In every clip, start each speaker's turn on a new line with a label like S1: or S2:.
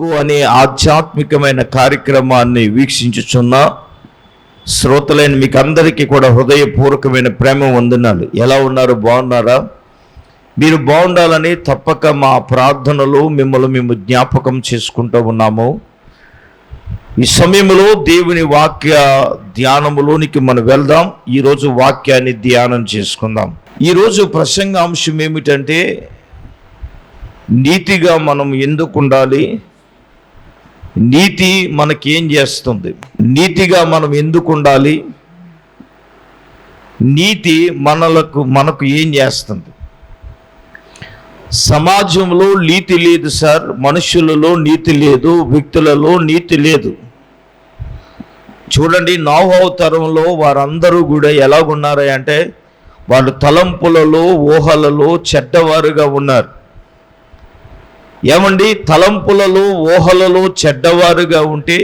S1: వాక్కు అనే ఆధ్యాత్మికమైన కార్యక్రమాన్ని వీక్షించుచున్న శ్రోతలైన మీకు అందరికీ కూడా హృదయపూర్వకమైన ప్రేమ వందనాలు. ఎలా ఉన్నారు? బాగున్నారా? మీరు బాగుండాలని తప్పక మా ప్రార్థనలు మిమ్మల్ని మేము జ్ఞాపకం చేసుకుంటూ ఉన్నాము. ఈ సమయంలో దేవుని వాక్య ధ్యానములోనికి మనం వెళ్దాం. ఈరోజు వాక్యాన్ని ధ్యానం చేసుకుందాం. ఈరోజు ప్రసంగాంశం ఏమిటంటే నీతిగా మనం ఎందుకు ఉండాలి? నీతి మనకేం చేస్తుంది? నీతిగా మనం ఎందుకు ఉండాలి నీతి మనలకు మనకు ఏం చేస్తుంది? సమాజంలో నీతి లేదు సార్. మనుషులలో నీతి లేదు వ్యక్తులలో నీతి లేదు. చూడండి నౌహవ తరంలో వారందరూ కూడా ఎలాగున్నారంటే వాళ్ళు తలంపులలో ఊహలలో చెడ్డవారుగా ఉన్నారు. ఏమండి? తలంపులలో ఊహలలో చెడ్డవారుగా ఉంటే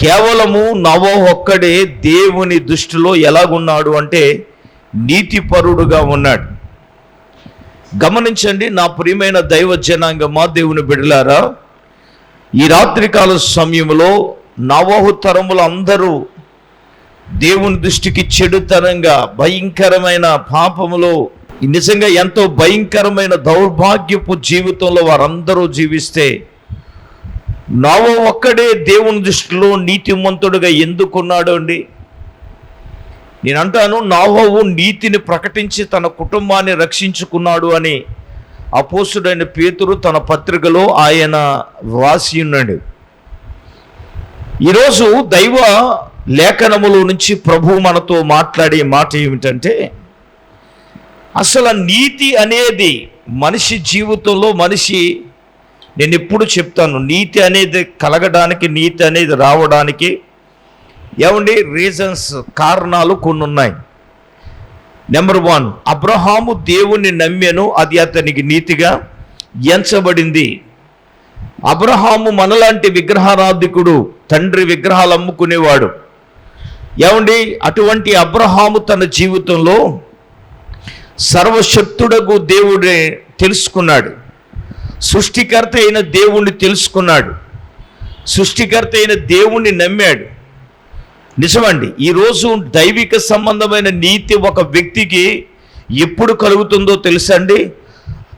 S1: కేవలము నవో ఒక్కడే దేవుని దృష్టిలో ఎలాగున్నాడు అంటే నీతిపరుడుగా ఉన్నాడు. గమనించండి నా ప్రియమైన దైవ జనాంగమా దేవుని బిడలారా ఈ రాత్రికాల సమయంలో నవహు తరములు అందరూ దేవుని దృష్టికి చెడుతనంగా భయంకరమైన పాపములో నిజంగా ఎంతో భయంకరమైన దౌర్భాగ్యపు జీవితంలో వారందరూ జీవిస్తే నవ ఒక్కడే దేవుని దృష్టిలో నీతిమంతుడుగా ఎందుకున్నాడు అండి? నేను అంటాను నాహోవు నీతిని ప్రకటించి తన కుటుంబాన్ని రక్షించుకున్నాడు అని అపోసుడైన పేతురు తన పత్రికలో ఆయన వ్రాసి ఉన్నాడు. ఈరోజు దైవ లేఖనముల నుంచి ప్రభు మనతో మాట్లాడే మాట ఏమిటంటే అసలు నీతి అనేది మనిషి జీవితంలో మనిషి నేను ఎప్పుడు చెప్తాను నీతి అనేది కలగడానికి నీతి అనేది రావడానికి ఏమండి? రీజన్స్ కారణాలు కొన్ని ఉన్నాయి. నెంబర్ వన్ అబ్రహాము దేవుణ్ణి నమ్మెను అది అతనికి నీతిగా ఎంచబడింది. అబ్రహాము మనలాంటి విగ్రహారాధికుడు తండ్రి విగ్రహాలు అమ్ముకునేవాడు. ఏమండి? అటువంటి అబ్రహాము తన జీవితంలో సర్వశక్తుడకు దేవుడే తెలుసుకున్నాడు. సృష్టికర్త అయిన దేవుణ్ణి తెలుసుకున్నాడు. సృష్టికర్త అయిన దేవుణ్ణి నమ్మాడు. నిజమండి ఈరోజు దైవిక సంబంధమైన నీతి ఒక వ్యక్తికి ఎప్పుడు కలుగుతుందో తెలుసండి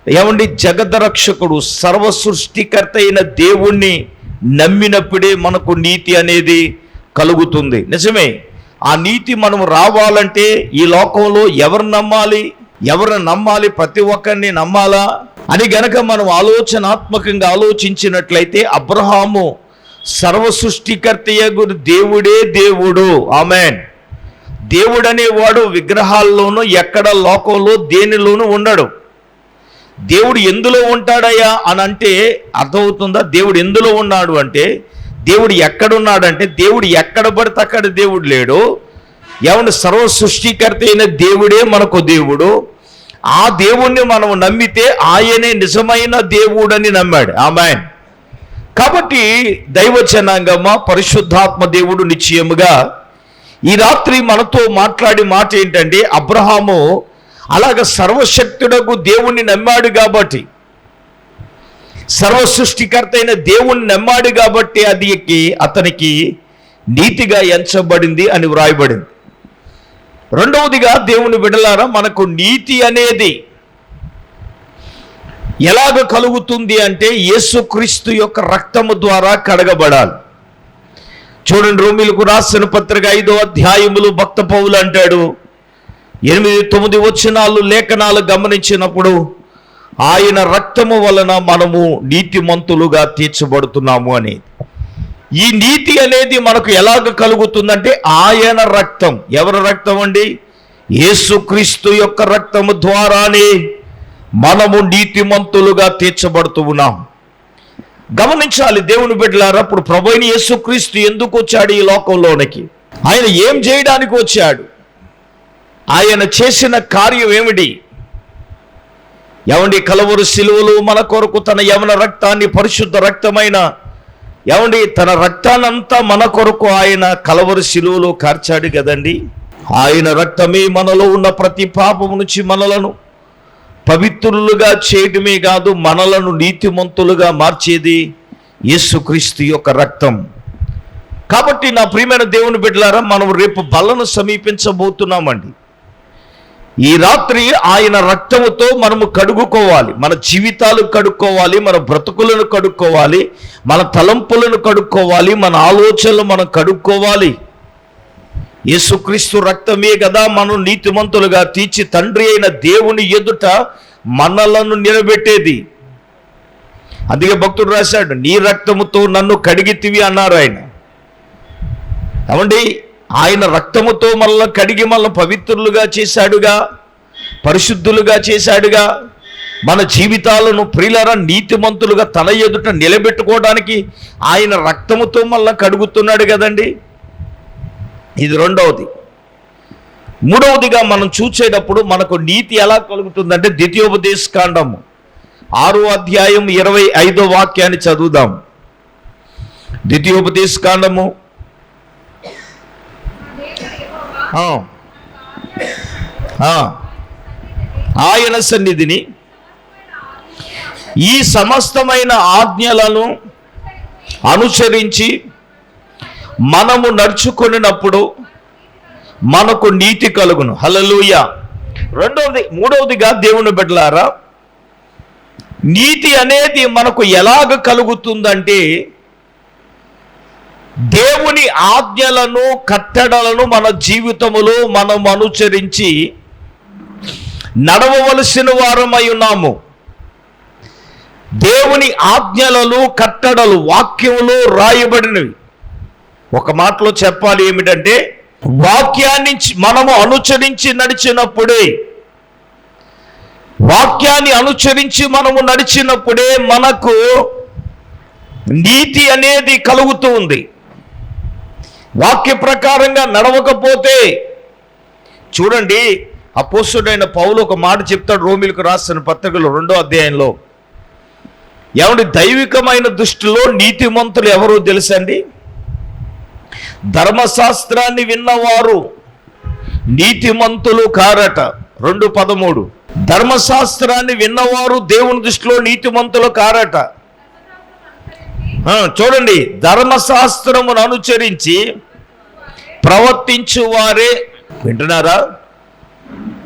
S1: ఏమండి? జగదరక్షకుడు సర్వ సృష్టికర్త అయిన దేవుణ్ణి నమ్మినప్పుడే మనకు నీతి అనేది కలుగుతుంది. నిజమే ఆ నీతి మనం రావాలంటే ఈ లోకంలో ఎవరు నమ్మాలి? ఎవరు నమ్మాలి? ప్రతి ఒక్కరిని నమ్మాలా? అని గనక మనం ఆలోచనాత్మకంగా ఆలోచించినట్లయితే అబ్రహాము సర్వ సృష్టికర్తయగు దేవుడే దేవుడు. ఆమెన్. దేవుడనేవాడు విగ్రహాల్లోనూ ఎక్కడ లోకంలో దేనిలోనూ ఉండడు. దేవుడు ఎందులో ఉంటాడయ్యా అని అంటే అర్థమవుతుందా? దేవుడు ఎందులో ఉన్నాడు అంటే దేవుడు ఎక్కడున్నాడంటే దేవుడు ఎక్కడ పడితే అక్కడ దేవుడు లేడు. ఏమన్నా సర్వ సృష్టికర్త అయిన దేవుడే మనకు దేవుడు. ఆ దేవుణ్ణి మనం నమ్మితే ఆయనే నిజమైన దేవుడని నమ్మాడు. ఆమెన్. కాబట్టి దైవ జనాంగమ్మ పరిశుద్ధాత్మ దేవుడు నిశ్చయముగా ఈ రాత్రి మనతో మాట్లాడి మాట ఏంటంటే అబ్రహాము అలాగ సర్వశక్తుడకు దేవుణ్ణి నమ్మాడు కాబట్టి సర్వ సృష్టికర్త అయిన దేవుణ్ణి నమ్మాడు కాబట్టి అది అతనికి నీతిగా ఎంచబడింది అని వ్రాయబడింది. రెండవదిగా దేవుని విడలారా మనకు నీతి అనేది ఎలాగ కలుగుతుంది అంటే యేసుక్రీస్తు యొక్క రక్తము ద్వారా కడగబడాలి. చూడండి రోమిలకు రాసిన పత్రిక ఐదో అధ్యాయములు భక్త పౌలు అంటాడు ఎనిమిది తొమ్మిది వచ్చినాలు లేఖనాలు గమనించినప్పుడు ఆయన రక్తము వలన మనము నీతిమంతులుగా తీర్చబడుతున్నాము అనేది. ఈ నీతి అనేది మనకు ఎలాగ కలుగుతుందంటే ఆయన రక్తం. ఎవరి రక్తం అండి? యేసుక్రీస్తు యొక్క రక్తము ద్వారానే మనము నీతిమంతులుగా తీర్చబడుతూ ఉన్నాం. గమనించాలి దేవుని బిడ్డలారా అప్పుడు ప్రభుని యేసుక్రీస్తు ఎందుకు వచ్చాడు ఈ లోకంలోనికి? ఆయన ఏం చేయడానికి వచ్చాడు? ఆయన చేసిన కార్యం ఏమిటి? ఎవండి కలవరు సిలువలు మన కొరకు తన యవన రక్తాన్ని పరిశుద్ధ రక్తమైన ఏమండి తన రక్తానంతా మన కొరకు ఆయన కలవరు శిలువలో కార్చాడు కదండి. ఆయన రక్తమే మనలో ఉన్న ప్రతి పాపము నుంచి మనలను పవిత్రులుగా చేయడమే కాదు మనలను నీతిమంతులుగా మార్చేది యేసుక్రీస్తు యొక్క రక్తం. కాబట్టి నా ప్రియమైన దేవుని బిడ్డలారా మనం రేపు బలను సమీపించబోతున్నామండి. ఈ రాత్రి ఆయన రక్తముతో మనము కడుగుకోవాలి. మన జీవితాలు కడుక్కోవాలి మన బ్రతుకులను కడుక్కోవాలి మన తలంపులను కడుక్కోవాలి మన ఆలోచనలు మనం కడుక్కోవాలి. యేసుక్రీస్తు రక్తమే కదా మనం నీతిమంతులుగా తీర్చి తండ్రి అయిన దేవుని ఎదుట మనలను నిలబెట్టేది. అందుకే భక్తుడు రాశాడు నీ రక్తముతో నన్ను కడిగితివి అన్నారు ఆయన. ఏమండి? ఆయన రక్తముతో మనల్ని కడిగి మనల్ని పవిత్రులుగా చేశాడుగా పరిశుద్ధులుగా చేశాడుగా మన జీవితాలను ప్రిలర నీతిమంతులుగా తన ఎదుట నిలబెట్టుకోవడానికి ఆయన రక్తముతో మళ్ళీ కడుగుతున్నాడు కదండి. ఇది రెండవది. మూడవదిగా మనం చూసేటప్పుడు మనకు నీతి ఎలా కలుగుతుందంటే ద్వితీయోపదేశ కాండము ఆరో అధ్యాయం ఇరవై ఐదో వాక్యాన్ని చదువుదాం. ద్వితీయోపదేశ కాండము ఆ. ఆ. ఆయన సన్నిధిని ఈ సమస్తమైన ఆజ్ఞలను అనుసరించి మనము నడుచుకున్నప్పుడు మనకు నీతి కలుగును. హలలుయ రెండవది మూడవదిగా దేవుని బిడ్డలారా నీతి అనేది మనకు ఎలాగ కలుగుతుందంటే దేవుని ఆజ్ఞలను కట్టడలను మన జీవితములో మనం అనుసరించి నడవవలసిన వారమై ఉన్నాము. దేవుని ఆజ్ఞలను కట్టడలు వాక్యములు రాయబడినవి. ఒక మాటలో చెప్పాలి ఏమిటంటే వాక్యాన్ని మనము అనుసరించి నడిచినప్పుడే వాక్యాన్ని అనుసరించి మనము నడిచినప్పుడే మనకు నీతి అనేది కలుగుతూ ఉంది. వాక్య ప్రకారంగా నడవకపోతే చూడండి అపోస్తుడైన పౌలు ఒక మాట చెప్తాడు రోమిలకు రాసిన పత్రికలు రెండో అధ్యాయంలో. ఏమండి దైవికమైన దృష్టిలో నీతిమంతులు ఎవరు తెలుసండి ధర్మశాస్త్రాన్ని విన్నవారు నీతిమంతులు కారట. రెండు పదమూడు. ధర్మశాస్త్రాన్ని విన్నవారు దేవుని దృష్టిలో నీతిమంతులు కారట. చూడండి ధర్మశాస్త్రమును అనుసరించి ప్రవర్తించు వారే వింటున్నారా?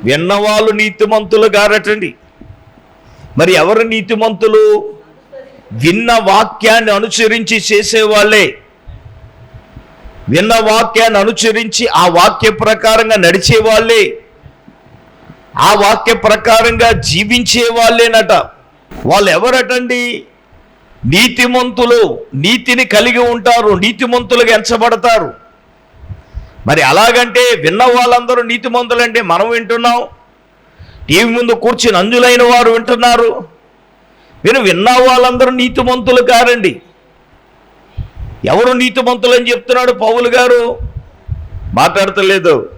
S1: విన్నవాళ్ళు నీతిమంతులు గారటండి. మరి ఎవరు నీతిమంతులు? విన్న వాక్యాన్ని అనుసరించి చేసేవాళ్ళే. విన్న వాక్యాన్ని అనుసరించి ఆ వాక్య ప్రకారంగా నడిచే వాళ్ళే ఆ వాక్య ప్రకారంగా జీవించే వాళ్ళేనట వాళ్ళు ఎవరటండి నీతిమంతులు నీతిని కలిగి ఉంటారు నీతిమంతులుగా ఎంచబడతారు. మరి అలాగంటే విన్న వాళ్ళందరూ నీతిమంతులంటే మనం వింటున్నాం. టీవీ ముందు కూర్చుని అంజులైన వారు వింటున్నారు. మీరు విన్న వాళ్ళందరూ నీతిమంతులు కారండి. ఎవరు నీతిమంతులు అని చెప్తున్నాడు పౌలు గారు? మాట్లాడతలేదు.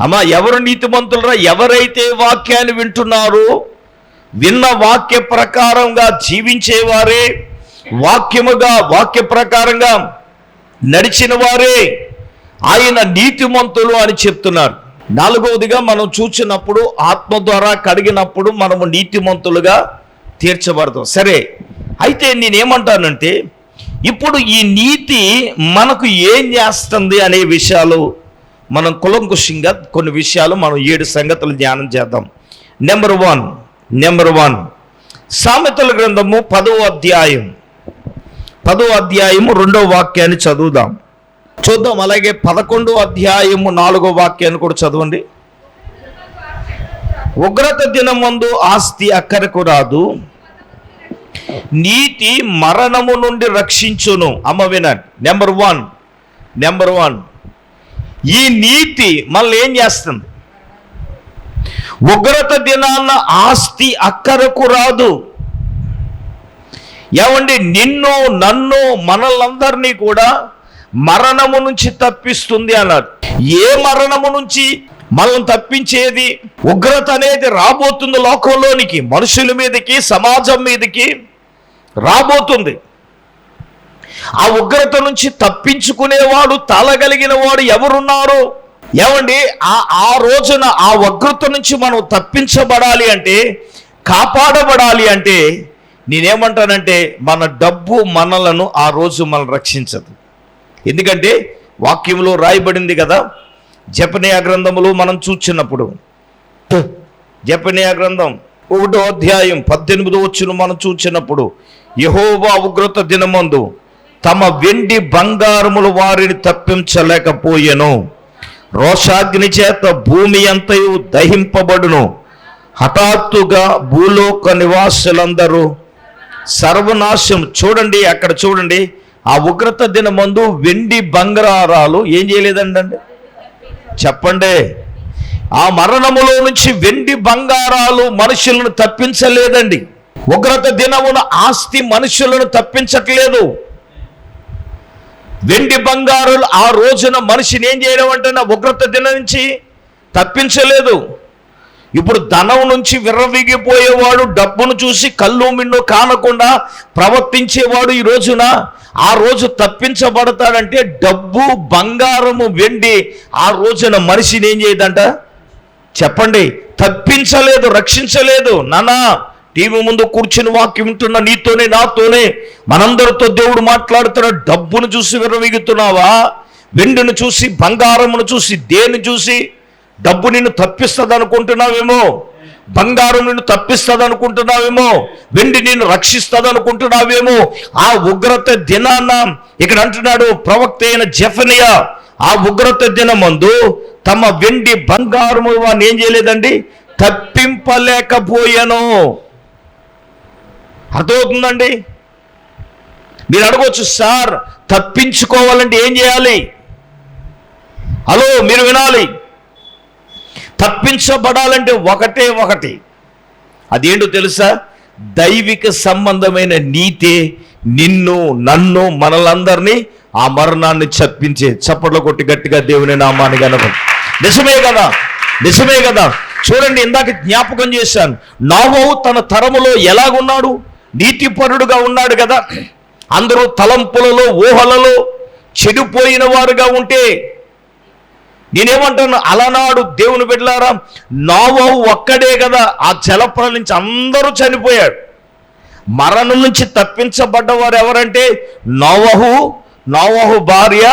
S1: అమ్మా ఎవరు నీతిమంతులరా? ఎవరైతే వాక్యాన్ని వింటున్నారో? విన్న వాక్య ప్రకారంగా జీవించేవారే వాక్యముగా వాక్య ప్రకారంగా నడిచిన వారే. ఆయన నీతిమంతులు అని చెప్తున్నారు. నాలుగవదిగా మనం చూసినప్పుడు ఆత్మ ద్వారా కడిగినప్పుడు మనము నీతిమంతులుగా తీర్చబడతాం. సరే అయితే నేనేమంటానంటే ఇప్పుడు ఈ నీతి మనకు ఏం చేస్తుంది అనే విషయాలు మనం కులంకుషంగా కొన్ని విషయాలు మనం ఏడు సంగతులు ధ్యానం చేద్దాం. నెంబర్ వన్ నెంబర్ వన్ సామెతల గ్రంథము పదో అధ్యాయం. పదో అధ్యాయము రెండో వాక్యాన్ని చదువుదాం. చూద్దాం అలాగే పదకొండో అధ్యాయము నాలుగో వాక్యాన్ని కూడా చదవండి. ఉగ్రత దినమందు ఆస్తి అక్కరకు రాదు. నీతి మరణము నుండి రక్షించును. అమ్మ వినండి. నెంబర్ వన్ నెంబర్ వన్ ఈ నీతి మళ్ళీ ఏం చేస్తుంది? ఉగ్రత దినాన్న ఆస్తి అక్కరకు రాదు. ఏమండి? నిన్ను నన్ను మనలందరినీ కూడా మరణము నుంచి తప్పిస్తుంది అన్నాడు ఏ మరణము నుంచి? మనల్ని తప్పించేది ఉగ్రత అనేది రాబోతుంది లోకంలోనికి మనుషుల మీదకి సమాజం మీదకి రాబోతుంది. ఆ ఉగ్రత నుంచి తప్పించుకునేవాడు తాళగలిగిన వాడు ఎవరున్నారు? ఏమండి? ఆ ఆ రోజున ఆ ఉగ్రత నుంచి మనం తప్పించబడాలి అంటే కాపాడబడాలి అంటే నేనేమంటానంటే మన డబ్బు మనలను ఆ రోజు మనం రక్షించదు. ఎందుకంటే వాక్యంలో రాయబడింది కదా జపనీయ గ్రంథములు మనం చూచినప్పుడు జపనీయ గ్రంథం ఒకటో అధ్యాయం పద్దెనిమిదో వచ్చును మనం చూచినప్పుడు యహోవా ఉగ్రత దినమందు తమ వెండి బంగారములు వారిని తప్పించలేకపోయెను. రోషాగ్ని చేత భూమి అంతయు దహింపబడును? హఠాత్తుగా భూలోక నివాసులందరూ సర్వనాశం. చూడండి అక్కడ చూడండి. ఆ ఉగ్రత దినమందు వెండి బంగారాలు ఏం చేయలేదండి చెప్పండి. ఆ మరణములో నుంచి వెండి బంగారాలు మనుషులను తప్పించలేదండి. ఉగ్రత దినమున ఆస్తి మనుషులను తప్పించట్లేదు. వెండి బంగారులు ఆ రోజున మనిషిని ఏం చేయడం అంటే నా ఉగ్రత దినం నుంచి తప్పించలేదు. ఇప్పుడు ధనం నుంచి విర్రవీగిపోయేవాడు డబ్బును చూసి కళ్ళు మిన్ను కానకుండా ప్రవర్తించేవాడు ఈ రోజున ఆ రోజు తప్పించబడతాడంటే డబ్బు బంగారము వెండి ఆ రోజున మనిషిని ఏం చేయదంట? చెప్పండి. తప్పించలేదు రక్షించలేదు. నానా టీవీ ముందు కూర్చుని వాక్యం వింటున్న నీతోనే నాతోనే మనందరితో దేవుడు మాట్లాడుతున్న డబ్బును చూసి విరవీగుతున్నావా వెండిని చూసి బంగారమును చూసి దేని చూసి? డబ్బు నిన్ను తప్పిస్తుంది అనుకుంటున్నావేమో బంగారం నిన్ను తప్పిస్తుంది అనుకుంటున్నావేమో వెండి నిన్ను రక్షిస్తుంది అనుకుంటున్నావేమో ఆ ఉగ్రత దినాన్న ఇక్కడ అంటున్నాడు ప్రవక్త అయిన జఫనియా ఆ ఉగ్రత దినమందు తమ వెండి బంగారము వాడిని ఏం చేయలేదండి? తప్పింపలేకపోయాను. అర్థమవుతుందండి? మీరు అడగవచ్చు సార్ తప్పించుకోవాలంటే ఏం చేయాలి? హలో మీరు వినాలి. తప్పించబడాలంటే ఒకటే ఒకటి. అదేంటో తెలుసా? దైవిక సంబంధమైన నీతే నిన్ను నన్ను మనలందరినీ ఆ మరణాన్ని చప్పించే చప్పట్లు కొట్టి గట్టిగా దేవుని నామాన్ని గనపం. నిజమే కదా? నిజమే కదా? చూడండి ఇందాక జ్ఞాపకం చేశాను. నావో తన తరములో ఎలాగున్నాడు? నీతిపరుడుగా ఉన్నాడు కదా. అందరూ తలంపులలో ఊహలలో చెడిపోయిన వారుగా ఉంటే నేనేమంటాను అలనాడు దేవుని బిడ్డలారా నావహు ఒక్కడే కదా ఆ జలపుల నుంచి అందరూ చనిపోయాడు మరణం నుంచి తప్పించబడ్డవారు ఎవరంటే నోవహు నోవహు భార్య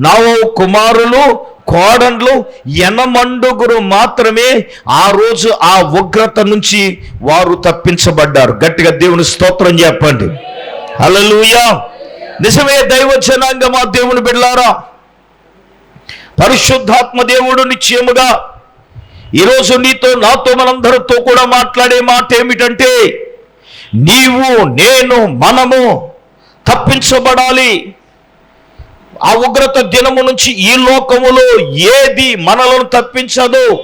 S1: నోవహు కుమారులు కోడండ్లు ఎనమండుగురు మాత్రమే ఆ రోజు ఆ ఉగ్రత నుంచి వారు తప్పించబడ్డారు. గట్టిగా దేవుని స్తోత్రం చెప్పండి. అలలుయా నిజమే దైవ మా దేవుని బిడ్డారా పరిశుద్ధాత్మ దేవుడు నిశ్చయముగా ఈరోజు నీతో నాతో మనందరితో కూడా మాట్లాడే మాట ఏమిటంటే నీవు నేను మనము తప్పించబడాలి. ఆ ఉగ్రత దినము నుంచి ఈ లోకములో ఏది మనలను తప్పించదు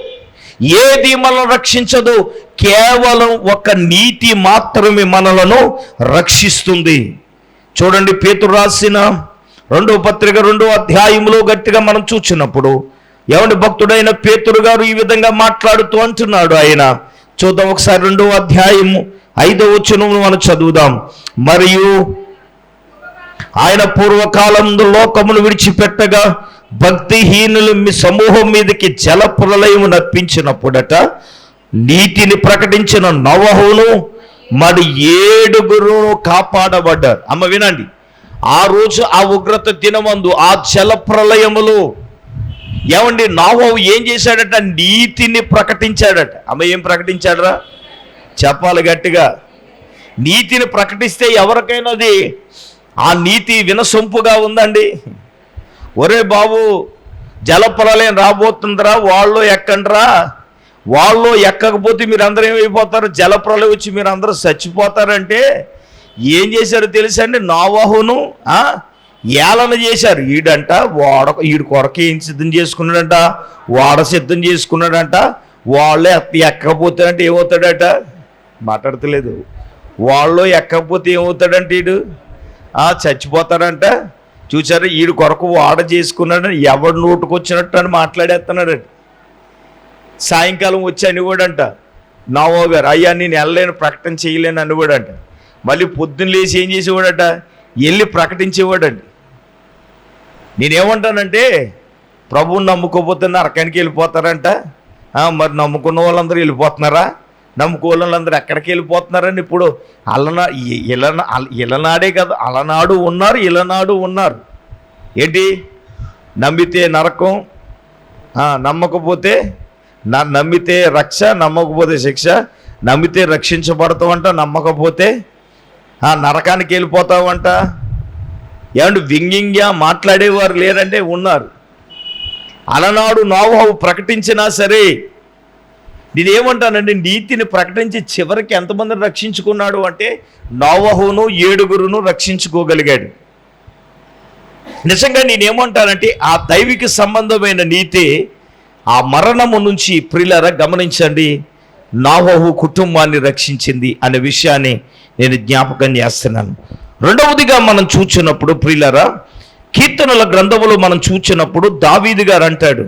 S1: ఏది మనల్ని రక్షించదు కేవలం ఒక నీతి మాత్రమే మనలను రక్షిస్తుంది. చూడండి పేతురు రాసిన రెండో పత్రిక రెండో అధ్యాయంలో గట్టిగా మనం చూచినప్పుడు ఎవరి భక్తుడైన పేతురు గారు ఈ విధంగా మాట్లాడుతూ అంటున్నాడు ఆయన. చూద్దాం ఒకసారి రెండో అధ్యాయము ఐదో వచనము మనం చదువుదాం. మరియు ఆయన పూర్వకాలంలో లోకమును విడిచిపెట్టగా భక్తిహీనులు మీ సమూహం మీదకి జల ప్రళయము నప్పించినప్పుడట నీతిని ప్రకటించిన నవహును మరి ఏడుగురు కాపాడబడ్డారు. అమ్మ వినండి. ఆ రోజు ఆ ఉగ్రత దినమందు ఆ జల ప్రళయములు ఏమండి? నావహు ఏం చేశాడట? నీతిని ప్రకటించాడట. అమ్మ ఏం ప్రకటించాడరా? చెప్పాలి గట్టిగా. నీతిని ప్రకటిస్తే ఎవరికైనా అది ఆ నీతి వినసొంపుగా ఉందండి. ఒరే బాబు జలప్రలయం రాబోతుందిరా వాళ్ళు ఎక్కండిరా. వాళ్ళు ఎక్కకపోతే మీరు అందరూ ఏమైపోతారు? జలప్రలయం వచ్చి మీరు అందరూ చచ్చిపోతారంటే ఏం చేశారో తెలుసండి? నావాహును ఏలన చేశారు. ఈడంట వాడ ఈడు కొరకు ఏం సిద్ధం చేసుకున్నాడంట? వాడ సిద్ధం చేసుకున్నాడంట? వాళ్ళు ఎక్కకపోతాడంటే ఏమవుతాడట? మాట్లాడతలేదు. వాళ్ళు ఎక్కకపోతే ఏమవుతాడంటే ఈడు? చచ్చిపోతాడంట చూసారా ఈడు కొరకు వాడ చేసుకున్నాడు ఎవడు నోటుకు వచ్చినట్టు అని మాట్లాడేస్తున్నాడు. సాయంకాలం వచ్చి అనివాడంట నావో గారు అయ్యా నేను వెళ్ళలేను ప్రకటన చేయలేను అనివాడంట. మళ్ళీ పొద్దున్న లేచి ఏం చేసేవాడట వెళ్ళి ప్రకటించేవాడండి నేనేమంటానంటే ప్రభువుని నమ్ముకోపోతే నరకానికి వెళ్ళిపోతారంట. మరి నమ్ముకున్న వాళ్ళందరూ వెళ్ళిపోతున్నారా? నమ్ముకోవాలందరూ ఎక్కడికి వెళ్ళిపోతున్నారని ఇప్పుడు? అలనా ఇలనా ఇలనాడే కదా అలనాడు ఉన్నారు ఇలనాడు ఉన్నారు. ఏంటి? నమ్మితే నరకం నమ్మకపోతే నా నమ్మితే రక్ష నమ్మకపోతే శిక్ష నమ్మితే రక్షించబడతామంట నమ్మకపోతే ఆ, నరకానికి వెళ్ళిపోతావంట. ఏమంటే వ్యంగ్యంగా మాట్లాడేవారు లేరంటే ఉన్నారు. అలనాడు నోవహు ప్రకటించినా సరే నేనేమంటానండి నీతిని ప్రకటించి చివరికి ఎంతమందిని రక్షించుకున్నాడు అంటే నోవహును ఏడుగురును రక్షించుకోగలిగాడు. నిజంగా నేనేమంటానంటే ఆ దైవిక సంబంధమైన నీతి ఆ మరణము నుంచి ప్రిలర గమనించండి నావహు కుటుంబాన్ని రక్షించింది అనే విషయాన్ని నేను జ్ఞాపకం చేస్తున్నాను. రెండవదిగా మనం చూచినప్పుడు ప్రిలరా కీర్తనల గ్రంథములో మనం చూచినప్పుడు దావీదు గారు అంటాడు.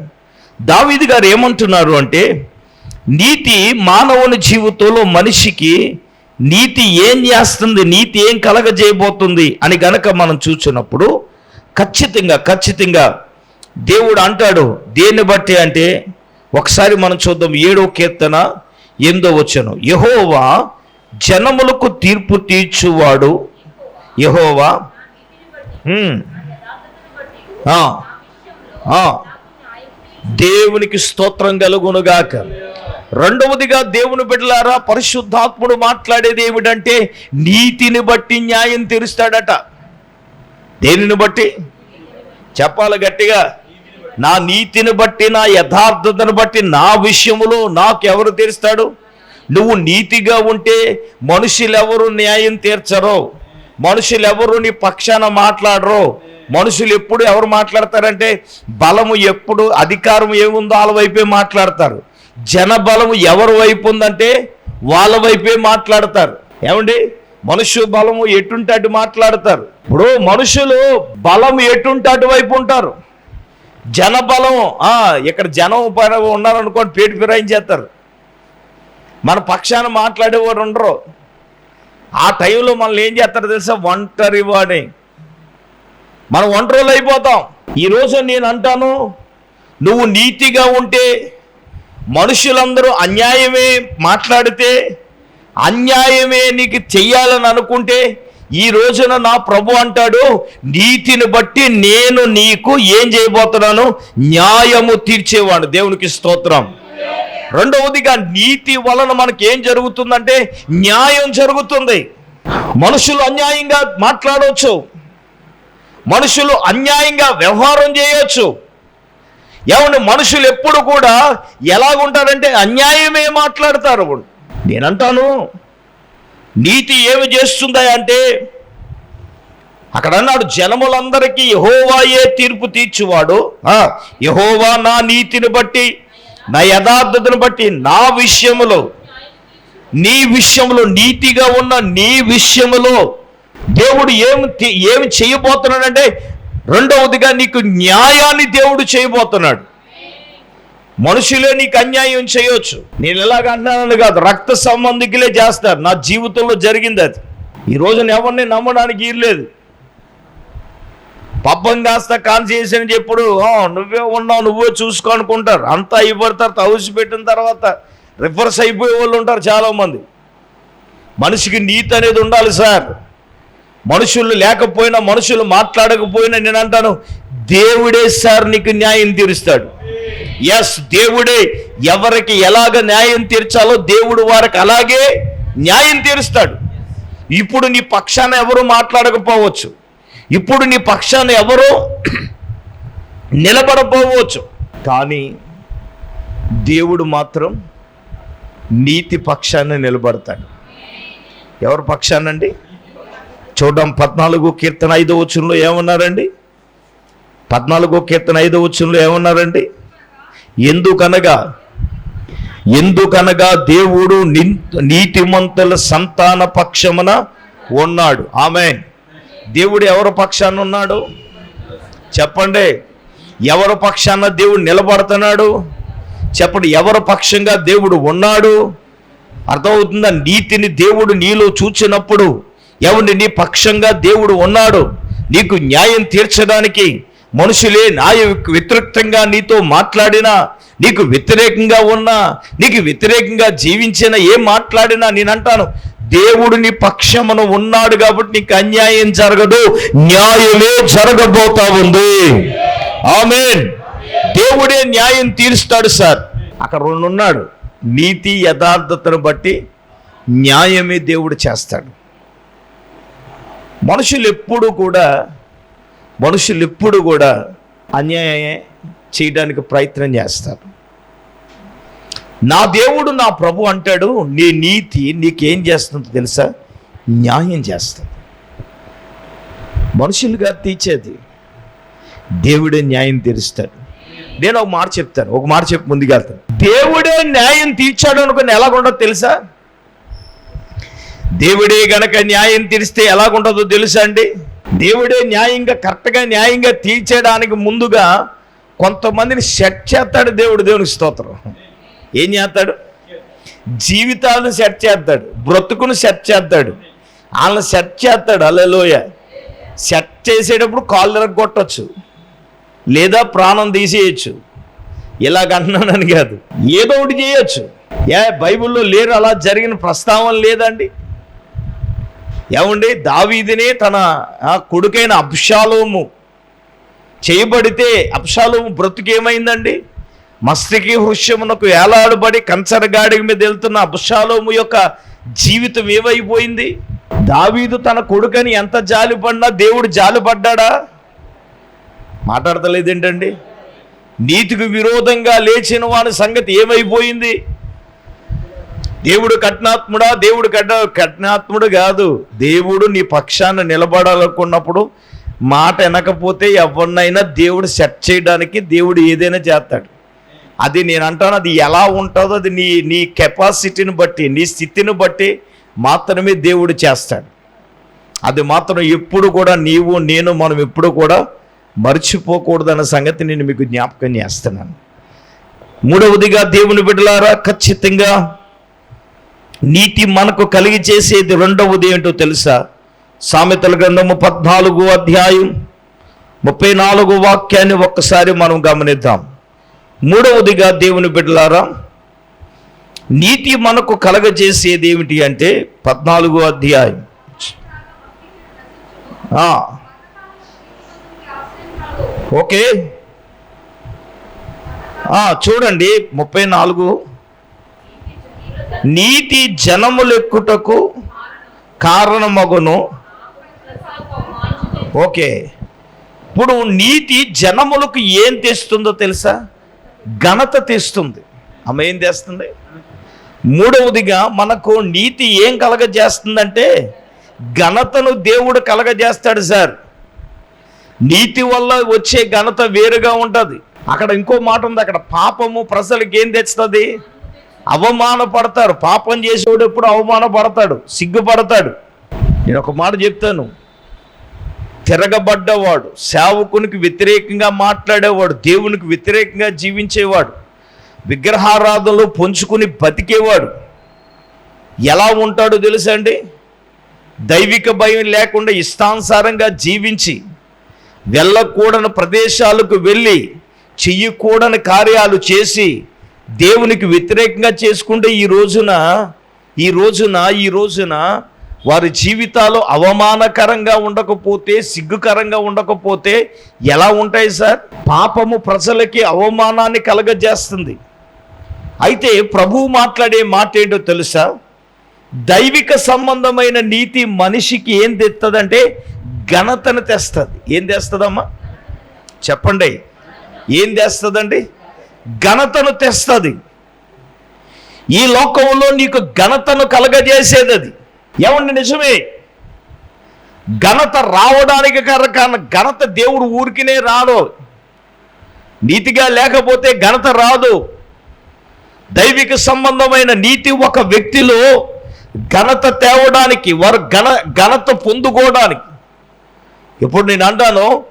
S1: దావీదు గారు ఏమంటున్నారు అంటే నీతి మానవుని జీవితంలో మనిషికి నీతి ఏం చేస్తుంది నీతి ఏం కలగజేయబోతుంది అని గనక మనం చూసినప్పుడు ఖచ్చితంగా ఖచ్చితంగా దేవుడు అంటాడు దేన్ని బట్టి అంటే ఒకసారి మనం చూద్దాం ఏడో కీర్తన ఎందో వచ్చను యహోవా జనములకు తీర్పు తీర్చువాడు. యహోవా దేవునికి స్తోత్రం కలుగునుగాక. రెండవదిగా దేవుని బిడ్డలారా పరిశుద్ధాత్ముడు మాట్లాడేది ఏమిటంటే నీతిని బట్టి న్యాయం తీరుస్తాడట. దేనిని బట్టి? చెప్పాలి గట్టిగా. నా నీతిని బట్టి నా యథార్థతను బట్టి నా విషయంలో నాకు ఎవరు తీరుస్తాడు? నువ్వు నీతిగా ఉంటే మనుషులెవరు న్యాయం తీర్చరు. మనుషులెవరు నీ పక్షాన మాట్లాడరో. మనుషులు ఎప్పుడు ఎవరు మాట్లాడతారంటే బలము ఎప్పుడు అధికారం ఏముందో వాళ్ళ వైపే మాట్లాడతారు. జన ఎవరి వైపు ఉందంటే వాళ్ళ వైపే మాట్లాడతారు. ఏమండి? మనుష్య బలము ఎటుంటే అటు మాట్లాడతారు. ఇప్పుడు మనుషులు బలం ఎటుంటే అటువైపు ఉంటారు. జన బలం ఇక్కడ జనం పైన ఉన్నారనుకోండి పేటు ఫిరాయించేస్తారు మన పక్షాన మాట్లాడేవారు ఉండరు. ఆ టైంలో మనల్ని ఏం చేస్తారు తెలుసా? ఒంటరి వాడి. మనం ఒంటరిలో అయిపోతాం. ఈరోజు నేను అంటాను నువ్వు నీతిగా ఉంటే మనుషులందరూ అన్యాయమే మాట్లాడితే అన్యాయమే నీకు చెయ్యాలని అనుకుంటే ఈ రోజున నా ప్రభు అంటాడు నీతిని బట్టి నేను నీకు ఏం చేయబోతున్నాను? న్యాయము తీర్చేవాడు. దేవునికి స్తోత్రం. రెండవదిగా నీతి వలన మనకి ఏం జరుగుతుందంటే న్యాయం జరుగుతుంది. మనుషులు అన్యాయంగా మాట్లాడవచ్చు మనుషులు అన్యాయంగా వ్యవహారం చేయవచ్చు ఏమంటే మనుషులు ఎప్పుడు కూడా ఎలాగుంటారంటే అన్యాయమే మాట్లాడతారు నేనంటాను నీతి ఏమి చేస్తుందా అంటే అక్కడ అన్నాడు జనములందరికీ యహోవాయే తీర్పు తీర్చువాడు. యహోవా నా నీతిని బట్టి నా యథార్థతను బట్టి నా విషయములో నీ విషయంలో నీతిగా ఉన్న నీ విషయములో దేవుడు ఏమి ఏమి చేయబోతున్నాడంటే రెండవదిగా నీకు న్యాయాన్ని దేవుడు చేయబోతున్నాడు. మనుషులే నీకు అన్యాయం చేయొచ్చు. నేను ఎలాగ అంటున్నానని కాదు రక్త సంబంధికులే చేస్తారు. నా జీవితంలో జరిగింది అది. ఈ రోజున ఎవరిని నమ్మడానికి ఇర్లేదు పబ్బం కాస్త కాన్సియేషన్ చెప్పుడు నువ్వే ఉన్నావు నువ్వే చూసుకో అనుకుంటారు. అంతా తర్వాత హౌస్ పెట్టిన తర్వాత రివర్స్ అయిపోయే వాళ్ళు ఉంటారు చాలామంది. మనిషికి నీతి అనేది ఉండాలి సార్. మనుషులు లేకపోయినా మనుషులు మాట్లాడకపోయినా నేను అంటాను దేవుడే సార్ నీకు న్యాయం తీరుస్తాడు. ఎస్ దేవుడే ఎవరికి ఎలాగ న్యాయం తీర్చాలో దేవుడు వారికి అలాగే న్యాయం తీరుస్తాడు. ఇప్పుడు నీ పక్షాన ఎవరు మాట్లాడకపోవచ్చు? ఇప్పుడు నీ పక్షాన ఎవరు నిలబడపోవచ్చు కానీ దేవుడు మాత్రం నీతి పక్షాన నిలబడతాడు. ఎవరి పక్షానండి? చూడడం పద్నాలుగు కీర్తన ఐదో వచ్చంలో ఏమన్నారండి? పద్నాలుగో కీర్తన ఐదో వచ్చంలో ఏమన్నారండి? ఎందుకనగా ఎందుకనగా దేవుడు నీతిమంతుల సంతాన పక్షమున ఉన్నాడు. ఆమె దేవుడు ఎవరి పక్షాన ఉన్నాడు? చెప్పండి. ఎవరి పక్షాన దేవుడు నిలబడుతున్నాడు? చెప్పండి. ఎవరి పక్షంగా దేవుడు ఉన్నాడు? అర్థమవుతుందా? నీతిని దేవుడు నీలో చూచినప్పుడు ఎవరిని నీ పక్షంగా దేవుడు ఉన్నాడు. నీకు న్యాయం తీర్చడానికి మనుషులే న్యాయ వ్యతిరేక్తంగా నీతో మాట్లాడినా నీకు వ్యతిరేకంగా ఉన్నా నీకు వ్యతిరేకంగా జీవించిన ఏం మాట్లాడినా నేనంటాను దేవుడు నీ పక్షమును ఉన్నాడు కాబట్టి నీకు అన్యాయం జరగదు న్యాయమే జరగబోతా ఉంది. ఆమెన్. దేవుడే న్యాయం తీరుస్తాడు సార్. అక్కడ రెండు ఉన్నాడు నీతి యథార్థతను బట్టి న్యాయమే దేవుడు చేస్తాడు. మనుషులు ఎప్పుడు కూడా మనుషులు ఎప్పుడు కూడా అన్యాయం చేయడానికి ప్రయత్నం చేస్తారు. నా దేవుడు నా ప్రభు అంటాడు నీ నీతి నీకేం చేస్తుందో తెలుసా? న్యాయం చేస్తుంది మనుషులుగా తీర్చేది దేవుడే న్యాయం తీరుస్తాడు. నేను ఒక మాట చెప్తాను ఒక మాట చెప్పి ముందుకెళ్తాను. దేవుడే న్యాయం తీర్చాడు అనుకుని ఎలాగుండదు తెలుసా? దేవుడే గనక న్యాయం తీరిస్తే ఎలాగుంటుందో తెలుసా అండి? దేవుడే న్యాయంగా కరెక్ట్గా న్యాయంగా తీర్చేయడానికి ముందుగా కొంతమందిని సెట్ చేస్తాడు దేవుడు దేవునికి స్తోత్రం. ఏం చేస్తాడు? జీవితాలను సెట్ చేస్తాడు బ్రతుకును సెట్ చేస్తాడు వాళ్ళని సెట్ చేస్తాడు అలలోయ సెట్ చేసేటప్పుడు కాళ్ళు కొట్టచ్చు లేదా ప్రాణం తీసేయచ్చు. ఇలాగంటున్నానని కాదు ఏదో ఒకటి చేయొచ్చు. ఏ బైబిల్లో లేరు అలా జరిగిన ప్రస్తావన లేదండి. ఏమండి? దావీదినే తన ఆ, కొడుకైన అప్షాలోము చేయబడితే అప్షాలోము బ్రతుకేమైందండి? మస్తికి హృష్యమునకు ఏలాడబడి కంచరగాడి మీద వెళ్తున్న అప్షాలోము యొక్క జీవితం ఏమైపోయింది? దావీదు తన కొడుకని ఎంత జాలిపడినా దేవుడు జాలిపడ్డాడా? మాట్లాడతలేదేంటండి? నీతికి విరోధంగా లేచిన వాని సంగతి ఏమైపోయింది? దేవుడు కఠినాత్ముడా? దేవుడు కఠ కఠినాత్ముడు కాదు. దేవుడు నీ పక్షాన్ని నిలబడాలనుకున్నప్పుడు మాట వినకపోతే ఎవరినైనా దేవుడు సెట్ చేయడానికి దేవుడు ఏదైనా చేస్తాడు. అది నేను అంటాను అది ఎలా ఉంటుందో అది నీ నీ కెపాసిటీని బట్టి నీ స్థితిని బట్టి మాత్రమే దేవుడు చేస్తాడు. అది మాత్రం ఎప్పుడు కూడా నీవు నేను మనం ఎప్పుడు కూడా మర్చిపోకూడదన్న సంగతి నేను మీకు జ్ఞాపకం చేస్తున్నాను. మూడవదిగా దేవుని బిడ్డలారా ఖచ్చితంగా నీతి మనకు కలిగి చేసేది రెండవది ఏంటో తెలుసా? సామెతల గ్రంథము పద్నాలుగు అధ్యాయం ముప్పై నాలుగు వాక్యాన్ని ఒక్కసారి మనం గమనిద్దాం. మూడవదిగా దేవుని బిడ్డలారా నీతి మనకు కలగజేసేది ఏమిటి అంటే పద్నాలుగో అధ్యాయం. ఓకే. చూడండి ముప్పై నాలుగు. నీతి జనములెక్కుటకు కారణమగును. ఓకే. ఇప్పుడు నీతి జనములకు ఏం తెస్తుందో తెలుసా? ఘనత తెస్తుంది. ఆమె ఏం తెస్తుంది? మూడవదిగా మనకు నీతి ఏం కలగజేస్తుందంటే ఘనతను దేవుడు కలగజేస్తాడు సార్. నీతి వల్ల వచ్చే ఘనత వేరుగా ఉంటుంది. అక్కడ ఇంకో మాట ఉంది అక్కడ పాపము ప్రజలకు ఏం తెస్తుంది అవమానపడతారు పాపం చేసేవాడు ఎప్పుడు అవమానపడతాడు. సిగ్గుపడతాడు. నేను ఒక మాట చెప్తాను. తిరగబడ్డవాడు సేవకునికి వ్యతిరేకంగా మాట్లాడేవాడు దేవునికి వ్యతిరేకంగా జీవించేవాడు విగ్రహారాధనలో పొంచుకుని బతికేవాడు. ఎలా ఉంటాడో తెలుసా అండి? దైవిక భయం లేకుండా ఇష్టానుసారంగా జీవించి వెళ్ళకూడని ప్రదేశాలకు వెళ్ళి చెయ్యకూడని కార్యాలు చేసి దేవునికి వ్యతిరేకంగా చేసుకుంటే ఈ రోజున ఈ రోజున ఈ రోజున వారి జీవితాలు అవమానకరంగా ఉండకపోతే సిగ్గుకరంగా ఉండకపోతే ఎలా ఉంటాయి సార్? పాపము ప్రజలకి అవమానాన్ని కలగజేస్తుంది. అయితే ప్రభువు మాట్లాడే మాట ఏంటో తెలుసా? దైవిక సంబంధమైన నీతి మనిషికి ఏం తెస్తుందంటే ఘనతను తెస్తుంది. ఏం తెస్తుందమ్మా? చెప్పండి. ఏం తెస్తుందండి? ఘనతను తెస్తుంది. ఈ లోకంలో నీకు ఘనతను కలగజేసేది అది. ఏమండి నిజమే? ఘనత రావడానికి కారణ ఘనత దేవుడు ఊరికినే రాదు నీతిగా లేకపోతే ఘనత రాదు. దైవిక సంబంధమైన నీతి ఒక వ్యక్తిలో ఘనత తేవడానికి వారు ఘన ఘనత పొందుకోవడానికి. ఇప్పుడు నేను అంటాను?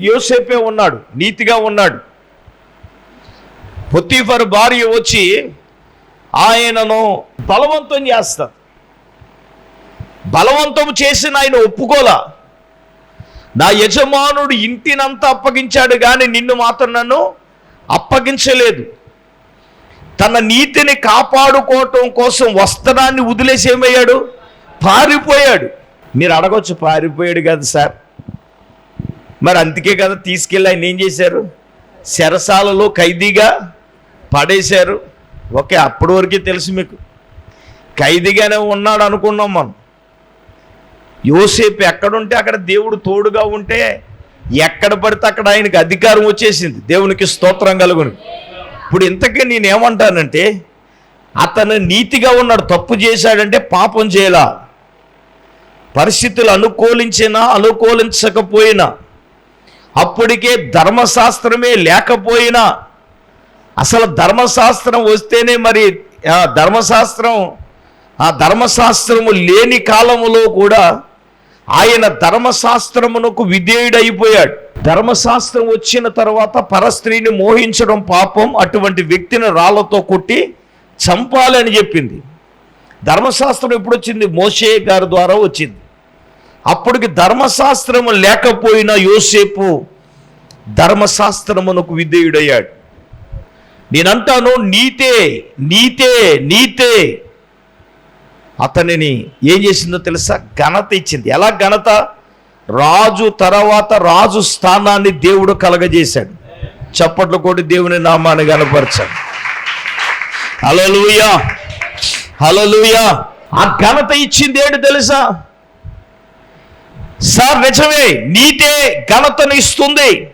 S1: యోసేపే ఉన్నాడు నీతిగా ఉన్నాడు. పొత్తిఫర్ భార్య వచ్చి ఆయనను బలవంతం చేస్తారు బలవంతం చేసిన ఆయన ఒప్పుకోలా. నా యజమానుడు ఇంటినంతా అప్పగించాడు కానీ నిన్ను మాత్రం నన్ను అప్పగించలేదు. తన నీతిని కాపాడుకోవటం కోసం వస్త్రాన్ని వదిలేసి ఏమయ్యాడు? పారిపోయాడు. మీరు అడగొచ్చు పారిపోయాడు కదా సార్. మరి అందుకే కదా తీసుకెళ్ళి ఆయన ఏం చేశారు? శరసాలలో ఖైదీగా పడేశారు. ఓకే అప్పటి వరకే తెలుసు మీకు. ఖైదీగానే ఉన్నాడు అనుకున్నాం మనం. యోసేపు ఎక్కడుంటే అక్కడ దేవుడు తోడుగా ఉంటే ఎక్కడ పడితే అక్కడ ఆయనకి అధికారం వచ్చేసింది. దేవునికి స్తోత్రం కలుగును. ఇప్పుడు ఇంతకీ నేనేమంటానంటే అతను నీతిగా ఉన్నాడు తప్పు చేశాడంటే పాపం చేయలా? పరిస్థితులు అనుకూలించినా అనుకూలించకపోయినా అప్పటికే ధర్మశాస్త్రమే లేకపోయినా అసలు ధర్మశాస్త్రం వస్తేనే మరి ఆ ధర్మశాస్త్రం ఆ ధర్మశాస్త్రము లేని కాలములో కూడా ఆయన ధర్మశాస్త్రమునకు విధేయుడైపోయాడు. ధర్మశాస్త్రం వచ్చిన తర్వాత పరస్త్రీని మోహించడం పాపం అటువంటి వ్యక్తిని రాళ్ళతో కొట్టి చంపాలి అని చెప్పింది. ధర్మశాస్త్రం ఎప్పుడు వచ్చింది మోసే గారి ద్వారా వచ్చింది. అప్పటికి ధర్మశాస్త్రము లేకపోయినా యోసేపు ధర్మశాస్త్రమునకు విధేయుడయ్యాడు. నేనంటాను నీతే నీతే నీతే. అతనిని ఏం చేసిందో తెలుసా? ఘనత ఇచ్చింది. ఎలా ఘనత? రాజు తర్వాత రాజు స్థానాన్ని దేవుడు కలగజేశాడు. చప్పట్లు కొట్టి దేవుని నామాన్ని కనపరచాడు హలలుయా హలలుయా ఆ ఘనత ఇచ్చింది ఏంటి తెలుసా? సార్ నిజమే. నీతే ఘనతను ఇస్తుంది.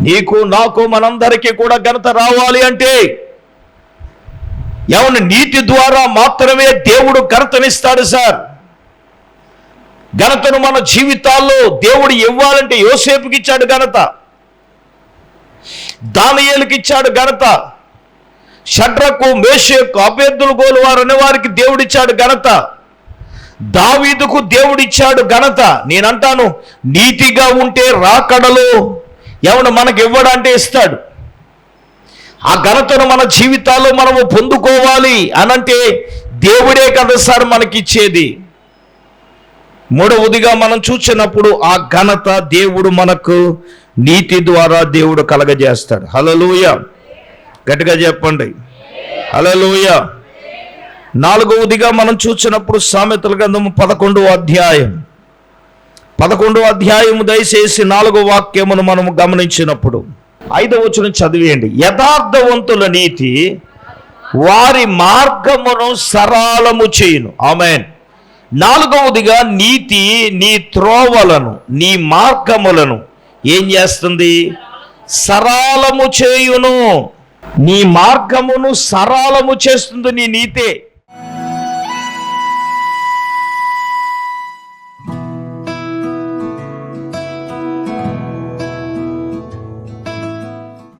S1: నీకు నాకు మనందరికీ కూడా ఘనత రావాలి అంటే ఎవరి నీతి ద్వారా మాత్రమే దేవుడు ఘనతనిస్తాడు సార్. ఘనతను మన జీవితాల్లో దేవుడు ఇవ్వాలంటే యోసేపుకి ఇచ్చాడు ఘనత. దానియేలుకి ఇచ్చాడు ఘనత. షడ్రకు మేషకు అభ్యర్థులు గోలు వారు అనే వారికి దేవుడిచ్చాడు ఘనత. దావీదుకు దేవుడిచ్చాడు ఘనత. నేనంటాను నీతిగా ఉంటే రాకడలో ఎవడు మనకి ఇవ్వడంటే ఇస్తాడు. ఆ ఘనతను మన జీవితాల్లో మనము పొందుకోవాలి అనంటే దేవుడే కదా సార్ మనకిచ్చేది. మూడవదిగా మనం చూసినప్పుడు ఆ ఘనత దేవుడు మనకు నీతి ద్వారా దేవుడు కలగజేస్తాడు. హలలోయ గట్టిగా చెప్పండి. హలలోయ నాలుగవదిగా మనం చూసినప్పుడు సామెతల గ్రంథము పదకొండవ అధ్యాయం. పదకొండో అధ్యాయము దయచేసి నాలుగో వాక్యమును మనం గమనించినప్పుడు ఐదవ వచ్చిన చదివేయండి. యథార్థవంతుల నీతి వారి మార్గమును సరళము చేయును. ఆమెన్. నాలుగవదిగా నీతి నీ త్రోవలను నీ మార్గములను ఏం చేస్తుంది? సరళము చేయును. నీ మార్గమును సరళము చేస్తుంది నీ నీతే.